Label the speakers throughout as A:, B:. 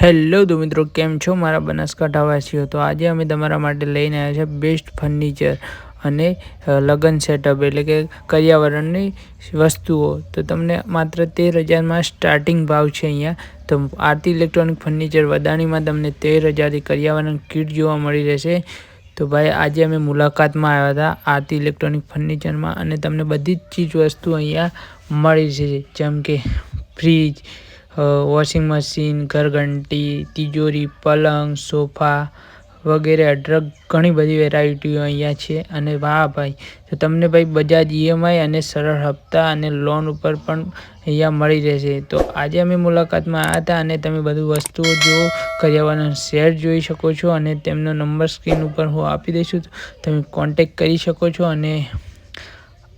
A: Hello તો મિત્રો, કેમ છો? મારા બનાસકાંઠાવાસીઓ તો આજે અમે તમારા માટે લઈને આવ્યા છે બેસ્ટ ફર્નિચર અને લગન સેટઅપ એટલે કે કર્યાવરણની વસ્તુઓ. તો તમને માત્ર તેર હજારમાં સ્ટાર્ટિંગ ભાવ છે અહીંયા. તો આરતી ઇલેક્ટ્રોનિક ફર્નિચર વદાણીમાં તમને તેર હજારથી કર્યાવરણ કીટ જોવા મળી રહેશે. તો ભાઈ, આજે અમે મુલાકાતમાં આવ્યા હતા આરતી ઇલેક્ટ્રોનિક ફર્નિચરમાં અને તમને બધી જ ચીજ વસ્તુ અહીંયા મળી છે. જેમ કે ફ્રીજ વોશિંગ મશીન ઘરઘંટી, તિજોરી, પલંગ, સોફા વગેરે અઢળક ઘણી બધી વેરાયટીઓ અહીંયા છે. અને વાહ ભાઈ, તો તમને ભાઈ બજાજ ઈએમઆઈ અને સરળ હપ્તા અને લોન ઉપર પણ અહીંયા મળી રહેશે. તો આજે અમે મુલાકાતમાં આવ્યા હતા અને તમે બધું વસ્તુઓ જુઓ કર્યાવાનો શેર જોઈ શકો છો અને તેમનો નંબર સ્ક્રીન ઉપર હું આપી દઈશું. તમે કોન્ટેક કરી શકો છો અને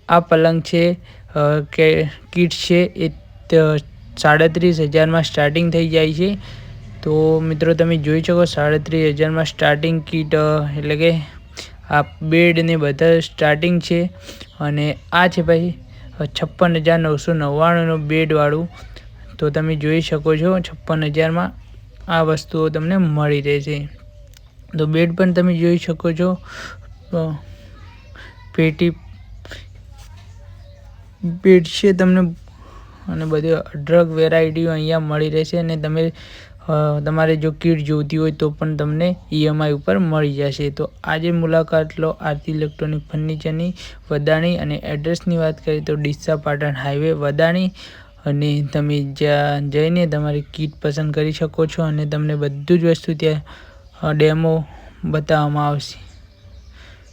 A: આ પલંગ છે કે કીટ છે, એ સાડત્રીસ હજારમાં સ્ટાર્ટિંગ થઈ જાય છે. તો મિત્રો, તમે જોઈ શકો સાડત્રીસ હજારમાં સ્ટાર્ટિંગ કીટ એટલે કે આ બેડ ને બધા સ્ટાર્ટિંગ છે. અને આ છે ભાઈ છપ્પન હજાર નવસો નવ્વાણુંનું બેડવાળું તો તમે જોઈ શકો છો, છપ્પન હજારમાં આ વસ્તુઓ તમને મળી રહેશે તો બેડ પણ તમે જોઈ શકો છો પેટી બેડ છે તમને અને બધી ડ્રગ વેરાયટીઓ અહીંયા મળી રહેશે અને તમે તમારે જો કીટ જોઈતી હોય તો પણ તમને ઈએમઆઈ ઉપર મળી જશે. તો આજે મુલાકાત લો આરતી ઇલેક્ટ્રોનિક ફર્નિચરની વદાણી અને એડ્રેસની વાત કરીએ તો ડીસા પાટણ હાઈવે વદાણી અને તમે જ્યાં જઈને તમારી કીટ પસંદ કરી શકો છો અને તમને બધું જ વસ્તુ ત્યાં ડેમો બતાવવામાં આવશે.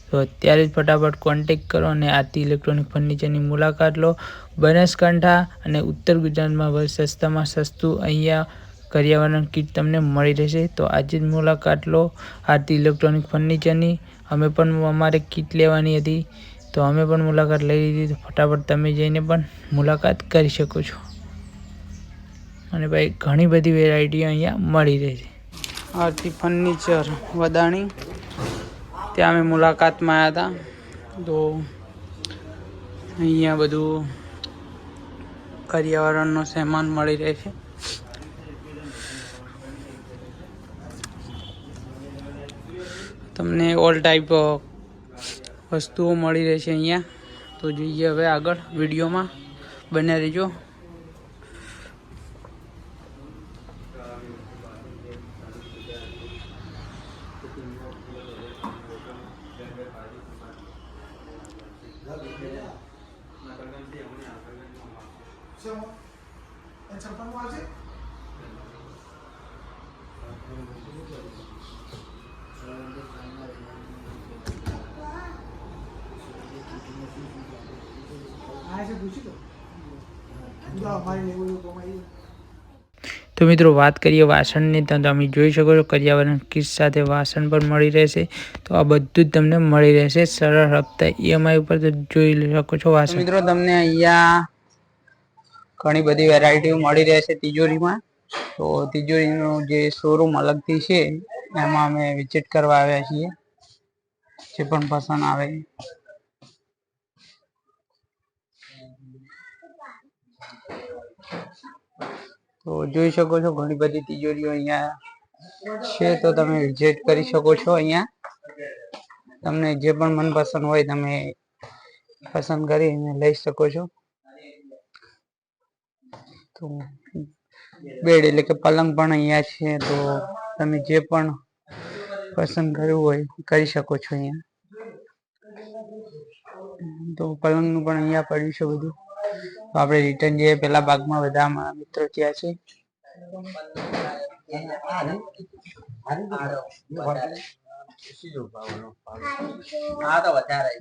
A: તો અત્યારે જ ફટાફટ કોન્ટેક કરો અને આરતી ઇલેક્ટ્રોનિક ફર્નિચરની મુલાકાત લો. બનાસકાંઠા અને ઉત્તર ગુજરાતમાં સસ્તામાં સસ્તું અહીંયા કર્યાવરણ કીટ તમને મળી રહેશે. તો આજે જ મુલાકાત લો આરતી ઇલેક્ટ્રોનિક ફર્નિચરની અમે પણ અમારે કીટ લેવાની હતી. તો અમે પણ મુલાકાત લઈ લીધી. તો ફટાફટ તમે જઈને પણ મુલાકાત કરી શકો છો. અને ભાઈ ઘણી બધી વેરાયટીઓ અહીંયા મળી રહેશે આરતી ફર્નિચર વદાણી ત્યાં અમે મુલાકાતમાં આવ્યા હતા તો અહીંયા બધું પર્યાવરણનો સામાન મળી રહે છે. તમને ઓલ ટાઈપ વસ્તુઓ મળી રહેશે અહીંયા. તો જોઈએ હવે આગળ વિડીયોમાં. બને રહેજો.
B: Siamo? Inciampano quasi?
C: Ah, sei cucito? No, ma io volevo come io.
A: તો મિત્રો વાત કરીએ વાસણની તો તમે જોઈ શકો છો કરિયાવરણ કિટ સાથે વાસણ પણ મળી રહેશે. તો આ બધું જ તમને મળી રહેશે. સરળ હપ્તા ઈએમઆઈ ઉપર તો જોઈ શકો છો વાસણ. મિત્રો તમને અહીંયા ઘણી બધી વેરાયટીઓ મળી રહેશે તિજોરીમાં. તો તિજોરીનો જે શોરૂમ અલગથી છે એમાં અમે વિઝિટ કરવા આવ્યા છીએ. જે પણ પસંદ આવે. તો જોઈ શકો છો ઘણી બધી તિજોરીઓ અહીંયા છે, તો તમે વિઝિટ કરી શકો છો અહીંયા. તમને જે પણ મનપસંદ હોય તમે પસંદ કરીને લઈ શકો છો. તો બેડ એટલે કે પલંગ પણ અહીંયા છે, તો તમે જે પણ પસંદ કરવું હોય કરી શકો છો અહીંયા. તો પલંગનું પણ અહીંયા પડ્યું છે બધું. તો આપણે રિટર્ન જે પહેલા ભાગમાં બધા મારા મિત્રો ત્યાં છે.
D: હા તો વધારે.